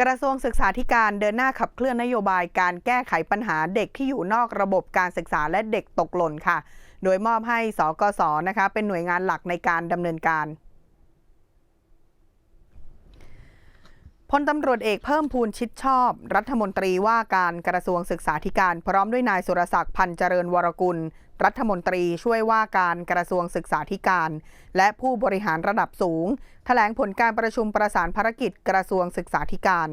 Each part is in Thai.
กระทรวงศึกษาธิการเดินหน้าขับเคลื่อนนโยบายการแก้ไขปัญหาเด็กที่อยู่นอกระบบการศึกษาและเด็กตกหล่นค่ะ โดยมอบให้สกสนะคะเป็นหน่วยงานหลักในการดำเนินการ พลตำรวจเอกเพิ่มพูนชิดชอบ รัฐมนตรีว่าการกระทรวงศึกษาธิการพร้อมด้วยนายสุรศักดิ์พันธ์เจริญวรกุล รัฐมนตรีช่วยว่าการกระทรวงศึกษาธิการ และผู้บริหารระดับสูง แถลงผลการประชุมประสานภารกิจกระทรวงศึกษาธิการ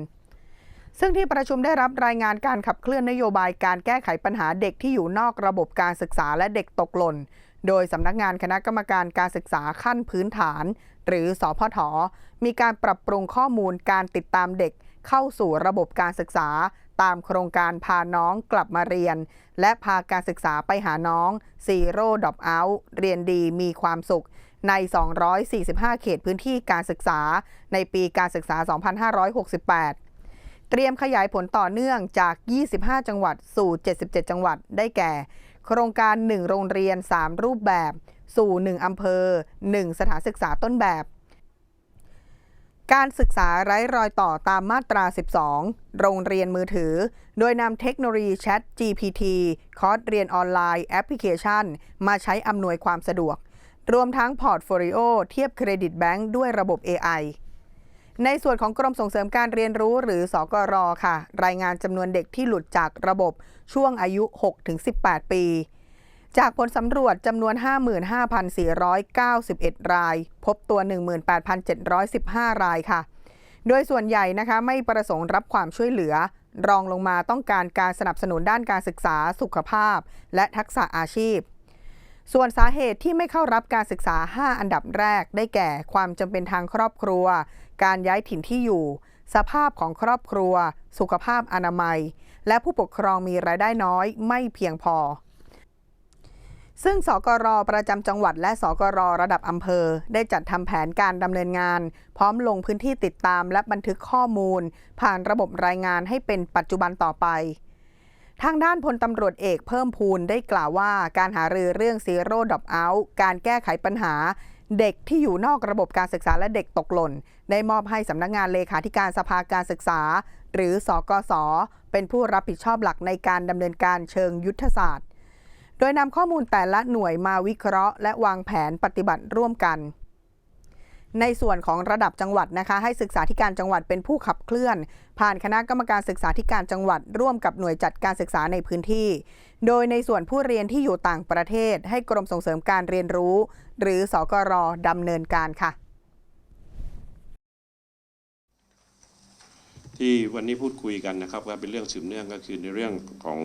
ซึ่งที่ประชุมได้รับรายงานการขับเคลื่อนนโยบายการแก้ไขปัญหาเด็กที่อยู่นอกระบบการศึกษาและเด็กตกหล่น โดยสำนักงานคณะกรรมการการศึกษาขั้นพื้นฐาน หรือสอพทมีการปรับปรุงข้อมูลการติดตามเด็กเข้าสู่ระบบการศึกษา ตามโครงการพาน้องกลับมาเรียน และพาการศึกษาไปหาน้อง Zero Drop Out เรียนดีมีความสุข ใน 245 เขตพื้นที่การศึกษา ในปีการศึกษา 2568เตรียมขยายผลต่อเนื่องจาก 25 จังหวัดสู่ 77 จังหวัด ได้แก่ โครงการ 1 โรงเรียน 3 รูปแบบ สู่ 1 อำเภอ 1 สถานศึกษาต้นแบบ การศึกษาไร้รอยต่อตามมาตรา 12 โรงเรียนมือถือ โดยนำเทคโนโลยี Chat GPT คอร์สเรียนออนไลน์แอปพลิเคชัน มาใช้อำนวยความสะดวก รวมทั้งพอร์ตโฟลิโอเทียบเครดิตแบงค์ด้วยระบบ AI ในส่วนของกรมส่งเสริมการเรียนรู้หรือสกรค่ะ รายงานจำนวนเด็กที่หลุดจากระบบช่วงอายุ 6-18 ปี จากผลสำรวจจำนวน 55,491 ราย พบตัว 18,715 รายค่ะ โดยส่วนใหญ่นะคะไม่ประสงค์รับความช่วยเหลือ รองลงมาต้องการการสนับสนุนด้านการศึกษาสุขภาพ และทักษะอาชีพ ส่วนสาเหตุที่ไม่เข้ารับการศึกษา 5 อันดับแรกได้แก่ความจำเป็นทางครอบครัว การย้ายถิ่นที่อยู่ สภาพของครอบครัว สุขภาพอนามัย และผู้ปกครองมีรายได้น้อยไม่เพียงพอ ซึ่งสกรประจำจังหวัดและสกรระดับอำเภอ ได้จัดทำแผนการดำเนินงาน พร้อมลงพื้นที่ติดตามและบันทึกข้อมูล ผ่านระบบรายงานให้เป็นปัจจุบันต่อไป ทางด้านพลตำรวจเอกเพิ่มพูนได้กล่าวว่าการหารือเรื่อง Zero Drop Out การแก้ไขปัญหา เด็กที่อยู่นอกระบบการศึกษาและเด็กตกหล่น ได้มอบให้สำนักงานเลขาธิการสภาการศึกษา หรือสกส เป็นผู้รับผิดชอบหลักในการดำเนินการเชิงยุทธศาสตร์ โดยนำข้อมูลแต่ละหน่วยมาวิเคราะห์ และวางแผนปฏิบัติร่วมกัน ในส่วนของระดับจังหวัดนะคะ ให้ศึกษาธิการจังหวัดเป็นผู้ขับเคลื่อน ผ่านคณะกรรมการศึกษาธิการจังหวัด ร่วมกับหน่วยจัดการศึกษาในพื้นที่ โดยในส่วนผู้เรียนที่อยู่ต่างประเทศ ให้กรมส่งเสริมการเรียนรู้ หรือสกรดำเนินการค่ะ ที่วันนี้พูดคุยกันนะครับก็เป็นเรื่องสืบเนื่องก็คือในเรื่องของ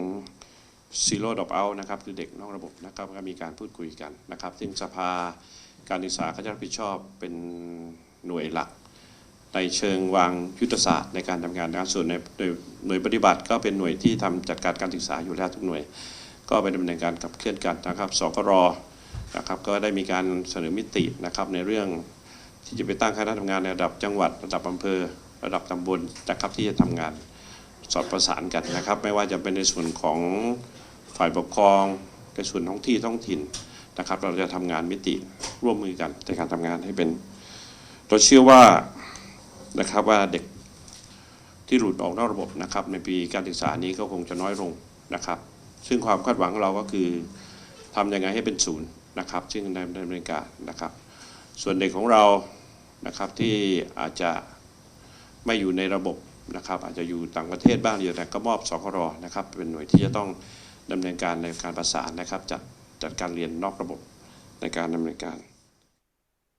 zero drop out นะครับคือเด็กนอกระบบนะครับก็มีการพูดคุยกันนะครับซึ่งสภา การศึกษาก็จะรับผิดชอบเป็นหน่วยหลัก ในเชิงวางยุทธศาสตร์ในการทำงานนะครับส่วนในโดยหน่วยปฏิบัติก็เป็นหน่วยที่ทำจัดการการศึกษาอยู่แล้วทุกหน่วย ก็ไปดำเนินการขับเคลื่อนกันนะครับสกรนะครับก็ได้มีการเสนอมิตินะครับในเรื่องที่จะไปตั้งคณะทำงานในระดับจังหวัดระดับอำเภอ ระดับตำบลนะครับที่จะทำงานสอดประสานกันนะครับ ไม่ว่าจะเป็นในส่วนของฝ่ายปกครองในส่วนท้องที่ท้องถิ่น นะครับ เราจะทำงานมิติร่วมมือกันในการทำงานให้เป็นเราเชื่อว่านะครับว่าเด็กที่หลุดออกนอกระบบนะครับ ในปีการศึกษานี้ก็คงจะน้อยลงนะครับ ซึ่งความคาดหวังของเราก็คือทำยังไงให้เป็นศูนย์นะครับ ซึ่งในดำเนินการนะครับ ส่วนเด็กของเรานะครับที่อาจจะไม่อยู่ในระบบนะครับ อาจจะอยู่ต่างประเทศบ้างอยู่แต่ก็มอบสครนะครับ เป็นหน่วยที่จะต้องดำเนินการในการประสานนะครับจัด จัดการเรียนนอกระบบในการดำเนินการ